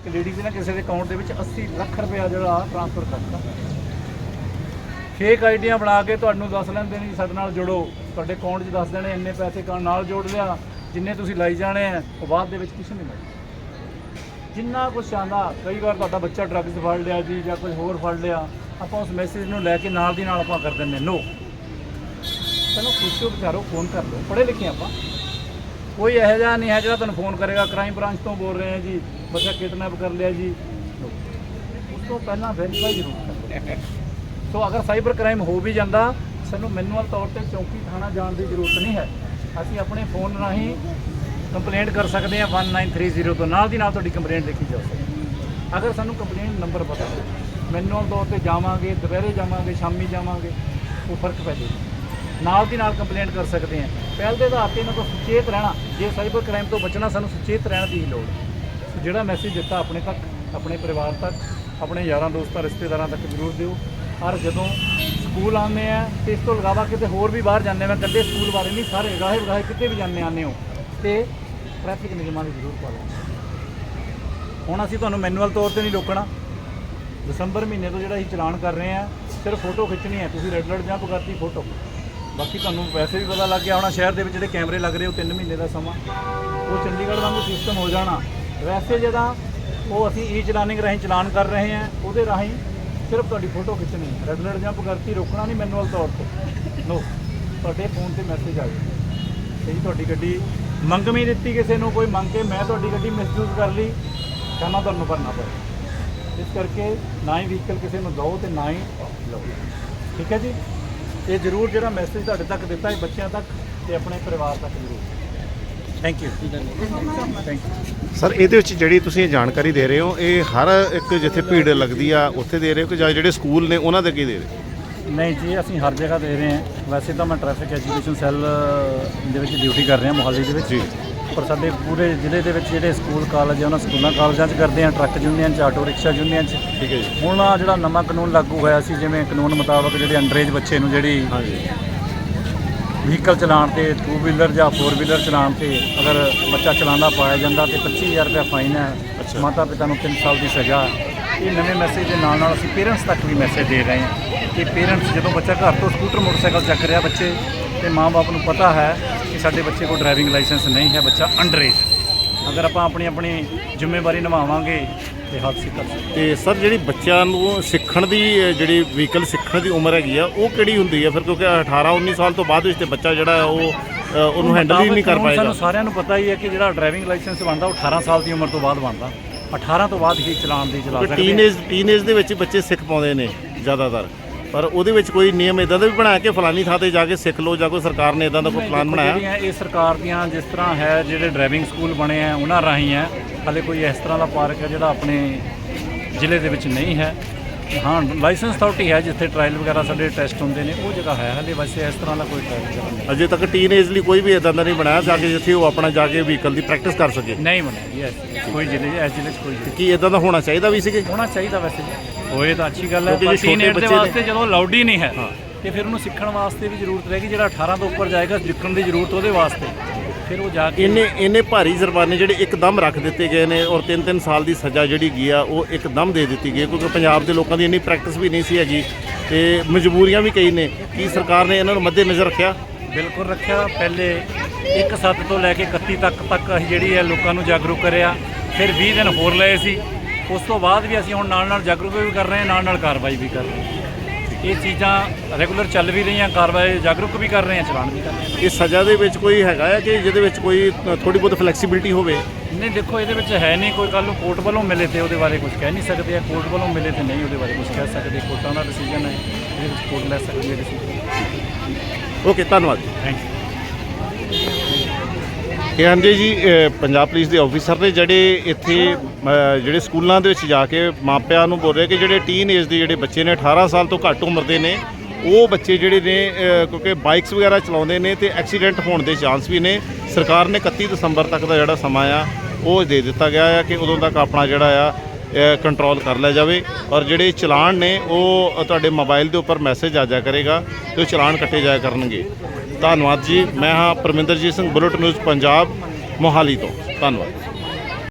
ਇੱਕ ਲੇਡੀਜ਼ ਸੀ ਨਾ, ਕਿਸੇ ਦੇ ਅਕਾਊਂਟ ਦੇ ਵਿੱਚ 80 ਲੱਖ ਰੁਪਇਆ ਜਿਹੜਾ ਟ੍ਰਾਂਸਫਰ ਕਰਤਾ। ਫੇਕ ਆਈਡੀਆਂ ਬਣਾ ਕੇ ਤੁਹਾਨੂੰ ਦੱਸ ਲੈਂਦੇ ਨੇ ਜੀ, ਸਾਡੇ ਨਾਲ ਜੁੜੋ। ਤੁਹਾਡੇ ਅਕਾਊਂਟ 'ਚ ਦੱਸ ਦੇਣੇ, ਇੰਨੇ ਪੈਸੇ ਕਾ, ਨਾਲ ਜੋੜ ਲਿਆ, ਜਿੰਨੇ ਤੁਸੀਂ ਲਾਈ ਜਾਣੇ ਆ, ਉਹ ਬਾਅਦ ਦੇ ਵਿੱਚ ਕੁਝ ਨਹੀਂ ਮਿਲਦਾ ਜਿੰਨਾ ਕੁਛ ਆਂਦਾ, ਕਈ ਵਾਰ ਤੁਹਾਡਾ ਬੱਚਾ ਡਰੱਗਸ ਫੜ ਲਿਆ ਜੀ, ਜਾਂ ਕੁਝ ਹੋਰ ਫੜ ਲਿਆ, ਆਪਾਂ ਉਸ ਮੈਸੇਜ ਨੂੰ ਲੈ ਕੇ ਨਾਲ ਦੀ ਨਾਲ ਆਪਾਂ ਕਰ ਦਿੰਦੇ ਨੋ ਚਲੋ ਪੁੱਛੋ ਵਿਚਾਰੋ ਫੋਨ ਕਰ ਲਓ, ਪੜ੍ਹੇ ਲਿਖੇ ਆਪਾਂ। ਕੋਈ ਇਹੋ ਜਿਹਾ ਨਹੀਂ ਹੈ ਜਿਹੜਾ ਤੁਹਾਨੂੰ ਫੋਨ ਕਰੇਗਾ ਕ੍ਰਾਈਮ ਬ੍ਰਾਂਚ ਤੋਂ ਬੋਲ ਰਹੇ ਹਾਂ ਜੀ, ਬੱਚਾ ਕਿਡਨੈਪ ਕਰ ਲਿਆ ਜੀ। ਉਸ ਤੋਂ ਪਹਿਲਾਂ ਵੈਰੀਫਾਈ ਜ਼ਰੂਰ ਕਰੋ। ਸੋ ਅਗਰ ਸਾਈਬਰ ਕ੍ਰਾਈਮ ਹੋ ਵੀ ਜਾਂਦਾ, ਸਾਨੂੰ ਮੈਨੂਅਲ ਤੌਰ ਤੇ ਚੌਕੀ ਥਾਣਾ ਜਾਣ ਦੀ ਜ਼ਰੂਰਤ ਨਹੀਂ ਹੈ। ਅਸੀਂ ਆਪਣੇ ਫੋਨ ਰਾਹੀਂ ਕੰਪਲੇਂਟ ਕਰ ਸਕਦੇ ਹਾਂ 1930 ਤੋਂ। ਨਾਲ ਦੀ ਨਾਲ ਤੁਹਾਡੀ ਕੰਪਲੇਂਟ ਲਿਖੀ ਜਾ ਸਕਦੀ ਅਗਰ ਸਾਨੂੰ ਕੰਪਲੇਂਟ ਨੰਬਰ ਪਤਾ ਮੈਨੂਅਲ ਤੌਰ ਤੇ ਜਾਵਾਂਗੇ, ਦੁਪਹਿਰੇ ਜਾਵਾਂਗੇ, ਸ਼ਾਮੀ ਜਾਵਾਂਗੇ, ਉਹ ਫ਼ਰਕ ਪੈ ਜਾਏਗਾ। ਨਾਲ ਦੀ ਨਾਲ ਕੰਪਲੇਂਟ ਕਰ ਸਕਦੇ ਹਾਂ। ਪਹਿਲ ਦੇ ਆਧਾਰ ਤੇ ਇਹਨਾਂ ਤੋਂ ਸੁਚੇਤ ਰਹਿਣਾ, ਜੇ ਸਾਈਬਰ ਕ੍ਰਾਈਮ ਤੋਂ ਬਚਣਾ ਸਾਨੂੰ ਸੁਚੇਤ ਰਹਿਣ ਦੀ ਲੋੜ ਸੋ ਜਿਹੜਾ ਮੈਸੇਜ ਦਿੱਤਾ ਆਪਣੇ ਤੱਕ, ਆਪਣੇ ਪਰਿਵਾਰ ਤੱਕ, ਆਪਣੇ ਯਾਰਾਂ ਦੋਸਤਾਂ, ਰਿਸ਼ਤੇਦਾਰਾਂ ਤੱਕ ਜ਼ਰੂਰ ਦਿਓ। ਔਰ ਜਦੋਂ ਸਕੂਲ ਆਉਂਦੇ ਆ, ਤੇ ਇਸ ਤੋਂ ਇਲਾਵਾ ਕਿਤੇ ਹੋਰ ਵੀ ਬਾਹਰ ਜਾਂਦੇ ਮੈਂ ਕੱਲੇ ਸਕੂਲ ਬਾਰੇ ਨਹੀਂ, ਸਾਰੇ ਗਾਹੇ ਗਾਹੇ ਕਿਤੇ ਵੀ ਜਾਂਦੇ ਆਉਂਦੇ ਹੋ, ਤੇ ਟ੍ਰੈਫਿਕ ਨਿਯਮਾਂ ਦੀ ਜ਼ਰੂਰ ਪਾਲਣਾ। ਹੁਣ ਅਸੀਂ ਤੁਹਾਨੂੰ ਮੈਨੂਅਲ ਤੌਰ ਤੇ ਨਹੀਂ ਰੋਕਣਾ। ਦਸੰਬਰ ਮਹੀਨੇ ਤੋਂ ਜਿਹੜਾ ਅਸੀਂ ਚਲਾਨ ਕਰ ਰਹੇ ਆ, ਸਿਰਫ ਫੋਟੋ ਖਿੱਚਣੀ ਹੈ। ਤੁਸੀਂ ਰੈੱਡ ਲਾਈਟ ਜੰਪ ਕਰਤੀ ਫੋਟੋ ਬਾਕੀ ਤੁਹਾਨੂੰ ਵੈਸੇ ਵੀ ਪਤਾ ਲੱਗ ਗਿਆ ਹੋਣਾ, ਸ਼ਹਿਰ ਦੇ ਵਿੱਚ ਜਿਹੜੇ ਕੈਮਰੇ ਲੱਗ ਰਹੇ ਉਹ 3 ਮਹੀਨੇ ਦਾ ਸਮਾਂ। ਉਹ ਚੰਡੀਗੜ੍ਹ ਵਾਂਗੂ ਸਿਸਟਮ ਹੋ ਜਾਣਾ। ਵੈਸੇ ਜਦੋਂ ਉਹ ਅਸੀਂ ਈ ਚਲਾਨਿੰਗ ਰਾਹੀਂ ਚਲਾਨ ਕਰ ਰਹੇ ਹਾਂ, ਉਹਦੇ ਰਾਹੀਂ ਸਿਰਫ ਤੁਹਾਡੀ ਫੋਟੋ ਖਿੱਚਣੀ ਰੈਗੂਲਰ ਰੈੱਡ ਲਾਈਟ ਜੰਪ ਕਰਤੀ ਰੋਕਣਾ ਨਹੀਂ ਮੈਨੂਅਲ ਤੌਰ ਤੇ। ਨੋ ਤੁਹਾਡੇ ਫੋਨ ਤੇ ਮੈਸੇਜ ਆ ਜਾਵੇ ਤੇ ਜੀ ਤੁਹਾਡੀ ਗੱਡੀ ਮੰਗ ਵੀ ਦਿੱਤੀ ਕਿਸੇ ਨੂੰ, ਕੋਈ ਮੰਗ ਕੇ ਮੈਂ ਤੁਹਾਡੀ ਗੱਡੀ ਮਿਸਯੂਜ਼ ਕਰ ਲਈ ਕਹਿੰਦਾ ਤੁਹਾਨੂੰ ਭਰਨਾ ਪਏ ਇਸ ਕਰਕੇ ਨਾ ਹੀ ਵਹੀਕਲ ਕਿਸੇ ਨੂੰ ਦਿਓ ਤੇ ਨਾ ਹੀ ਲਓ। ਠੀਕ ਹੈ ਜੀ? ਇਹ ਜ਼ਰੂਰ ਜਿਹੜਾ ਮੈਸੇਜ ਤੁਹਾਡੇ ਤੱਕ ਦਿੱਤਾ ਹੈ ਬੱਚਿਆਂ ਤੱਕ ਤੇ ਆਪਣੇ ਪਰਿਵਾਰ ਤੱਕ ਜ਼ਰੂਰ। Thank you thank you sir ਇਹਦੇ ਵਿੱਚ ਜਿਹੜੀ ਤੁਸੀਂ ਇਹ ਜਾਣਕਾਰੀ ਦੇ ਰਹੇ ਹੋ ਇਹ ਹਰ ਇੱਕ ਜਿੱਥੇ ਭੀੜ ਲੱਗਦੀ ਆ ਉੱਥੇ ਦੇ ਰਹੇ ਹੋ ਕਿ ਜਾਂ ਜਿਹੜੇ ਸਕੂਲ ਨੇ ਉਹਨਾਂ ਦੇ ਕੀ ਦੇ ਰਹੇ? ਨਹੀਂ ਜੀ ਅਸੀਂ ਹਰ ਜਗ੍ਹਾ ਦੇ ਰਹੇ ਹਾਂ। ਵੈਸੇ ਤਾਂ ਮੈਂ ਟ੍ਰੈਫਿਕ ਐਜੂਕੇਸ਼ਨ ਸੈੱਲ ਦੇ ਵਿੱਚ ਡਿਊਟੀ ਕਰ ਰਿਹਾ ਮੋਹਾਲੀ ਦੇ ਵਿੱਚ। ਜੀ। ਪਰ ਸਾਡੇ ਪੂਰੇ ਜ਼ਿਲ੍ਹੇ ਦੇ ਵਿੱਚ ਜਿਹੜੇ ਸਕੂਲ ਕਾਲਜ ਆ ਉਹਨਾਂ ਸਕੂਲਾਂ ਕਾਲਜਾਂ 'ਚ ਕਰਦੇ ਆ ਟਰੱਕ ਯੂਨੀਅਨ 'ਚ ਆਟੋ ਰਿਕਸ਼ਾ ਯੂਨੀਅਨ 'ਚ। ਠੀਕ ਹੈ ਜੀ। ਹੁਣ ਆਹ ਜਿਹੜਾ ਨਵਾਂ ਕਾਨੂੰਨ ਲਾਗੂ ਹੋਇਆ ਸੀ ਜਿਵੇਂ ਕਾਨੂੰਨ ਮੁਤਾਬਕ ਜਿਹੜੇ ਅੰਡਰੇਜ ਬੱਚੇ ਨੂੰ ਜਿਹੜੀ ਹਾਂਜੀ। ਵਹੀਕਲ ਚਲਾਉਣ ਤੇ 2 ਵੀਲਰ ਜਾਂ 4 ਵੀਲਰ ਚਲਾਉਣ ਤੇ ਅਗਰ ਬੱਚਾ ਚਲਾਉਂਦਾ ਪਾਇਆ ਜਾਂਦਾ ਤੇ 25000 ਰੁਪਏ ਫਾਈਨ ਹੈ। ਮਾਤਾ ਪਿਤਾ ਨੂੰ 3 ਸਾਲ ਦੀ ਸਜ਼ਾ। ਇਹ ਨਵੇਂ ਮੈਸੇਜ ਦੇ ਨਾਲ ਨਾਲ ਅਸੀਂ ਪੇਰੈਂਟਸ ਤੱਕ ਵੀ ਮੈਸੇਜ ਦੇ ਰਹੇ ਹਾਂ ਕਿ ਪੇਰੈਂਟਸ ਜਦੋਂ ਬੱਚਾ ਘਰ ਤੋਂ ਸਕੂਟਰ ਮੋਟਰਸਾਈਕਲ ਚੱਕ ਰਿਹਾ ਬੱਚੇ ਤੇ ਮਾਂ-ਬਾਪ ਨੂੰ ਪਤਾ ਹੈ ਸਾਡੇ ਬੱਚੇ ਕੋਲ ਡਰਾਈਵਿੰਗ ਲਾਇਸੈਂਸ ਨਹੀਂ ਹੈ ਬੱਚਾ ਅੰਡਰੇਜ ਅਗਰ ਆਪਾਂ ਆਪਣੀ ਆਪਣੀ ਜ਼ਿੰਮੇਵਾਰੀ ਨਿਭਾਵਾਂਗੇ ਤੇ ਹਾਦਸੇ ਕਰ ਸਕਦੇ। ਤੇ ਸਰ ਜਿਹੜੀ ਬੱਚਿਆਂ ਨੂੰ ਸਿੱਖਣ ਦੀ ਜਿਹੜੀ ਵਹੀਕਲ ਸਿੱਖਣ ਦੀ ਉਮਰ ਹੈਗੀ ਆ ਉਹ ਕਿਹੜੀ ਹੁੰਦੀ ਹੈ ਫਿਰ ਕਿਉਂਕਿ 18 19 ਸਾਲ ਤੋਂ ਬਾਅਦ ਵਿੱਚ ਤੇ ਬੱਚਾ ਜਿਹੜਾ ਹੈ ਉਹ ਉਹਨੂੰ ਹੈਂਡਲ ਹੀ ਨਹੀਂ ਕਰ ਪਾਏਗਾ। ਸਾਨੂੰ ਸਾਰਿਆਂ ਨੂੰ ਪਤਾ ਹੀ ਹੈ ਕਿ ਜਿਹੜਾ ਡਰਾਈਵਿੰਗ ਲਾਇਸੈਂਸ ਬਣਦਾ ਉਹ 18 ਸਾਲ ਦੀ ਉਮਰ ਤੋਂ ਬਾਅਦ ਬਣਦਾ। 18 ਤੋਂ ਬਾਅਦ ਹੀ ਚਲਾਉਣ ਦੀ ਚਲਾ ਸਕਦੇ। ਟੀਨੇਜ ਟੀਨੇਜ ਦੇ ਵਿੱਚ ਬੱਚੇ ਸਿੱਖ ਪਾਉਂਦੇ ਨੇ ਜ਼ਿਆਦਾਤਰ। ਪਰ ਉਹਦੇ ਵਿੱਚ ਕੋਈ ਨਿਯਮ ਇਦਾਂ ਦਾ ਵੀ ਬਣਾਇਆ ਕਿ ਫਲਾਨੀ ਥਾਂ ਤੇ ਜਾ ਕੇ ਸਿੱਖ ਲਓ ਜਾਂ ਕੋਈ ਸਰਕਾਰ ਨੇ ਇਦਾਂ ਦਾ ਕੋਈ ਪਲਾਨ ਬਣਾਇਆ? ਜਿਹੜੀਆਂ ਇਹ ਸਰਕਾਰ ਦੀਆਂ ਜਿਸ ਤਰ੍ਹਾਂ ਹੈ, ਜਿਹੜੇ ਡਰਾਈਵਿੰਗ ਸਕੂਲ ਬਣੇ ਆ, ਉਹਨਾਂ ਰਾਹੀਂ ਹੈ। ਹਾਲੇ ਕੋਈ ਇਸ ਤਰ੍ਹਾਂ ਦਾ ਪਾਰਕ ਹੈ ਜਿਹੜਾ ਆਪਣੇ ਜ਼ਿਲ੍ਹੇ ਦੇ ਵਿੱਚ ਨਹੀਂ ਹੈ। ਹਾਂ ਲਾਇਸੈਂਸ ਅਥਾਰਟੀ ਹੈ ਜਿੱਥੇ ਟ੍ਰਾਇਲ ਵਗੈਰਾ ਸਾਡੇ ਟੈਸਟ ਹੁੰਦੇ ਨੇ ਉਹ ਜਗ੍ਹਾ ਹੈ। ਹਾਲੇ ਵੈਸੇ ਇਸ ਤਰ੍ਹਾਂ ਦਾ ਕੋਈ ਟ੍ਰਾਇਲ ਵਗੈਰਾ ਨਹੀਂ। ਅਜੇ ਤੱਕ ਟੀਨੇਜ ਲਈ ਕੋਈ ਵੀ ਇਦਾਂ ਦਾ ਨਹੀਂ ਬਣਾਇਆ ਜਾ ਕੇ ਜਿੱਥੇ ਉਹ ਆਪਣਾ ਜਾ ਕੇ ਵਹੀਕਲ ਦੀ ਪ੍ਰੈਕਟਿਸ ਕਰ ਸਕੇ। ਨਹੀਂ ਬਣਿਆ ਜੀ ਕੋਈ ਜ਼ਿਲ੍ਹੇ ਇਸ ਜ਼ਿਲ੍ਹੇ 'ਚ ਕੋਈ ਜ਼ਿਲ੍ਹੇ। ਕੀ ਇਦਾਂ ਦਾ ਹੋਣਾ ਚਾਹੀਦਾ ਵੀ ਸੀਗੇ? ਹੋਣਾ ਚਾਹੀਦਾ ਵੈਸੇ ਜੀ। ਹੋਏ ਤਾਂ ਅੱਛੀ ਗੱਲ ਹੈ ਕਿਉਂਕਿ ਪਰ ਜੇ ਛੋਟੇ ਦੇ ਬੱਚੇ ਨੇ- ਵਾਸਤੇ ਜਦੋਂ ਅਲਾਉਡ ਹੀ ਨਹੀਂ ਹੈ ਹਾਂ। ਤੇ ਫਿਰ ਉਹਨੂੰ ਸਿੱਖਣ ਵਾਸਤੇ ਵੀ ਜ਼ਰੂਰਤ ਰਹੇਗੀ ਜਿਹੜਾ 18 ਤੋਂ ਉੱਪਰ ਜਾਏਗਾ ਸਿੱਖਣ ਦੀ ਜ਼ਰੂਰਤ ਉਹਦੇ ਵਾਸਤੇ। ਫਿਰ ਉਹ ਜਾ ਕੇ ਇੰਨੇ ਇੰਨੇ ਭਾਰੀ ਜੁਰਮਾਨੇ ਜਿਹੜੇ ਇੱਕਦਮ ਰੱਖ ਦਿੱਤੇ ਗਏ ਨੇ ਔਰ 3-3 ਸਾਲ ਦੀ ਸਜ਼ਾ ਜਿਹੜੀ ਗਈ ਆ ਉਹ ਇੱਕਦਮ ਦੇ ਦਿੱਤੀ ਗਈ ਕਿਉਂਕਿ ਪੰਜਾਬ ਦੇ ਲੋਕਾਂ ਦੀ ਇੰਨੀ ਪ੍ਰੈਕਟਿਸ ਵੀ ਨਹੀਂ ਸੀ ਹੈਗੀ ਤੇ ਮਜਬੂਰੀਆਂ ਵੀ ਕਈ ਨੇ। ਕੀ ਸਰਕਾਰ ਨੇ ਇਹਨਾਂ ਨੂੰ ਮੱਦੇ ਨਜ਼ਰ ਰੱਖਿਆ? ਬਿਲਕੁਲ ਰੱਖਿਆ। ਪਹਿਲੇ 1 7 ਤੋਂ ਲੈ ਕੇ 31 ਤੱਕ ਤੱਕ ਅਸੀਂ ਜਿਹੜੀ ਹੈ ਲੋਕਾਂ ਨੂੰ ਜਾਗਰੂਕ ਕਰਿਆ। ਫਿਰ 20 ਦਿਨ ਹੋਰ ਲਏ ਸੀ। ਉਸ ਤੋਂ ਬਾਅਦ ਵੀ ਅਸੀਂ ਹੁਣ ਨਾਲ ਨਾਲ ਜਾਗਰੂਕ ਵੀ ਕਰ ਰਹੇ ਹਾਂ ਨਾਲ ਨਾਲ ਕਾਰਵਾਈ ਵੀ ਕਰ ਰਹੇ ਹਾਂ। ਇਹ ਚੀਜ਼ਾਂ ਰੈਗੂਲਰ ਚੱਲ ਵੀ ਰਹੀਆਂ ਕਾਰਵਾਈ ਜਾਗਰੂਕ ਵੀ ਕਰ ਰਹੇ ਹਾਂ ਚਲਾਨ ਵੀ ਕਰ ਰਹੇ ਹਾਂ। ਇਸ ਸਜ਼ਾ ਦੇ ਵਿੱਚ ਕੋਈ ਹੈਗਾ ਹੈ ਕਿ ਜਿਹਦੇ ਵਿੱਚ ਕੋਈ ਥੋੜੀ ਬਹੁਤ ਫਲੈਕਸੀਬਿਲਿਟੀ ਹੋਵੇ? ਨਹੀਂ ਦੇਖੋ ਇਹਦੇ ਵਿੱਚ ਹੈ ਨਹੀਂ ਕੋਈ ਕੱਲ ਨੂੰ ਕੋਰਟ ਵੱਲੋਂ ਮਿਲੇ ਤੇ ਉਹਦੇ ਬਾਰੇ ਕੁਝ ਕਹਿ ਨਹੀਂ ਸਕਦੇ ਆ। ਕੋਰਟ ਵੱਲੋਂ ਮਿਲੇ ਤੇ ਨਹੀਂ ਉਹਦੇ ਬਾਰੇ ਕੁਝ ਕਹਿ ਸਕਦੇ। ਕੋਰਟਾਂ ਦਾ ਡਿਸੀਜਨ ਹੈ ਇਹਦੇ ਵਿੱਚ ਕੋਰਟ ਲੈ ਸਕਦੀ ਹੈ ਡਿਸੀਜਨ ਓਕੇ ਧੰਨਵਾਦ। ਜੀ ਥੈਂਕਸ ਇਹ ਆਂਦੇ ਜੀ ਅ, ਪੰਜਾਬ ਪੁਲਿਸ ਦੇ ਆਫੀਸਰ ਨੇ ਜਿਹੜੇ ਇੱਥੇ ਜਿਹੜੇ ਸਕੂਲਾਂ ਦੇ ਵਿੱਚ ਜਾ ਕੇ ਮਾਪਿਆਂ ਨੂੰ ਬੋਲ ਰਹੇ ਕਿ ਜਿਹੜੇ ਟੀਨ ਏਜ ਦੇ ਜਿਹੜੇ ਬੱਚੇ ਨੇ 18 ਸਾਲ ਤੋਂ ਘੱਟ ਉਮਰ ਦੇ ਨੇ, ਉਹ ਬੱਚੇ ਜਿਹੜੇ ਨੇ ਕਿਉਂਕਿ ਬਾਈਕਸ ਵਗੈਰਾ ਚਲਾਉਂਦੇ ਨੇ ਤੇ ਐਕਸੀਡੈਂਟ ਹੋਣ ਦੇ ਚਾਂਸ ਵੀ ਨੇ। ਸਰਕਾਰ ਨੇ 31 ਦਸੰਬਰ ਤੱਕ ਦਾ ਜਿਹੜਾ ਸਮਾਂ ਆ, ਉਹ ਦੇ ਦਿੱਤਾ ਗਿਆ ਆ ਕਿ ਉਦੋਂ ਤੱਕ ਆਪਣਾ ਜਿਹੜਾ ਆ ਕੰਟਰੋਲ ਕਰ ਲਿਆ ਜਾਵੇ। ਔਰ ਜਿਹੜੇ ਚਲਾਨ ਨੇ, ਉਹ ਤੁਹਾਡੇ ਮੋਬਾਈਲ ਦੇ ਉੱਪਰ ਮੈਸੇਜ ਆ ਜਾਇਆ ਕਰੇਗਾ ਤੇ ਉਹ ਚਲਾਨ ਕੱਟੇ ਜਾਇਆ ਕਰਨਗੇ। ਧੰਨਵਾਦ ਜੀ। ਮੈਂ ਹਾਂ ਪਰਮਿੰਦਰਜੀਤ ਸਿੰਘ, ਬੁਲਟ ਨਿਊਜ਼ ਪੰਜਾਬ, ਮੋਹਾਲੀ ਤੋਂ। ਧੰਨਵਾਦ।